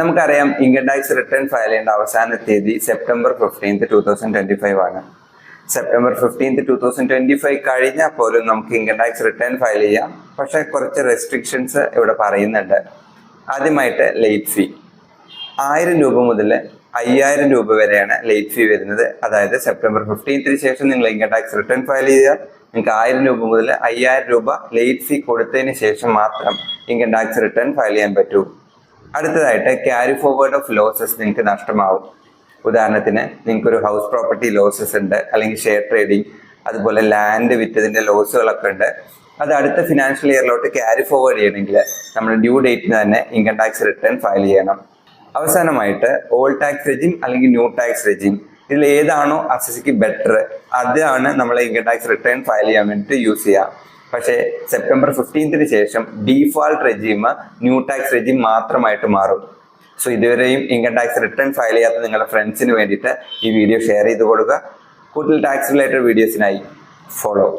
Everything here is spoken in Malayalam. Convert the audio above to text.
നമുക്കറിയാം ഇൻകം ടാക്സ് റിട്ടേൺ ഫയൽ ചെയ്യേണ്ട അവസാന തീയതി September fifteenth two thousand twenty five ആണ്. September fifteenth two thousand twenty five കഴിഞ്ഞാൽ പോലും നമുക്ക് ഇൻകം ടാക്സ് റിട്ടേൺ ഫയൽ ചെയ്യാം. പക്ഷെ കുറച്ച് റെസ്ട്രിക്ഷൻസ് ഇവിടെ പറയുന്നുണ്ട്. ആദ്യമായിട്ട് ലേറ്റ് ഫീ ആയിരം രൂപ മുതൽ അയ്യായിരം രൂപ വരെയാണ് ലേറ്റ് ഫീ വരുന്നത്. അതായത് സെപ്റ്റംബർ ഫിഫ്റ്റീൻത്തിന് ശേഷം നിങ്ങൾ ഇൻകം ടാക്സ് റിട്ടേൺ ഫയൽ ചെയ്താൽ നിങ്ങൾക്ക് ആയിരം രൂപ മുതൽ അയ്യായിരം രൂപ ലേറ്റ് ഫീ കൊടുത്തതിന് ശേഷം മാത്രം ഇൻകം ടാക്സ് റിട്ടേൺ ഫയൽ ചെയ്യാൻ പറ്റൂ. അടുത്തതായിട്ട് ക്യാരി ഫോർവേഡ് ഓഫ് ലോസസ് നിങ്ങൾക്ക് നഷ്ടമാവും. ഉദാഹരണത്തിന് നിങ്ങൾക്ക് ഒരു ഹൗസ് പ്രോപ്പർട്ടി ലോസസ് ഉണ്ട് അല്ലെങ്കിൽ ഷെയർ ട്രേഡിംഗ് അതുപോലെ ലാൻഡ് വിറ്റതിന്റെ ലോസുകളൊക്കെ ഉണ്ട്. അത് അടുത്ത ഫിനാൻഷ്യൽ ഇയറിലോട്ട് ക്യാരി ഫോർവേഡ് ചെയ്യണമെങ്കിൽ നമ്മൾ ഡ്യൂ ഡേറ്റിന് തന്നെ ഇൻകം ടാക്സ് റിട്ടേൺ ഫയൽ ചെയ്യണം. അവസാനമായിട്ട് ഓൾഡ് ടാക്സ് റെജിം അല്ലെങ്കിൽ ന്യൂ ടാക്സ് റെജിം ഇതിൽ ഏതാണോ അസസിക്ക് ബെറ്റർ അതാണ് നമ്മൾ ഇൻകം ടാക്സ് റിട്ടേൺ ഫയൽ ചെയ്യാൻ വേണ്ടിയിട്ട് യൂസ് ചെയ്യുക പക്ഷേ സെപ്റ്റംബർ ഫിഫ്റ്റീൻത്തിന് ശേഷം default regime new tax regime മാത്രമായിട്ട് മാറും. സോ ഇതുവരെയും ഇൻകം ടാക്സ് റിട്ടേൺ ഫയൽ ചെയ്യാത്ത നിങ്ങളുടെ ഫ്രണ്ട്സിന് വേണ്ടിയിട്ട് ഈ വീഡിയോ ഷെയർ ചെയ്ത് കൊടുക്കുക. കൂടുതൽ ടാക്സ് റിലേറ്റഡ് വീഡിയോസിനായി ഫോളോ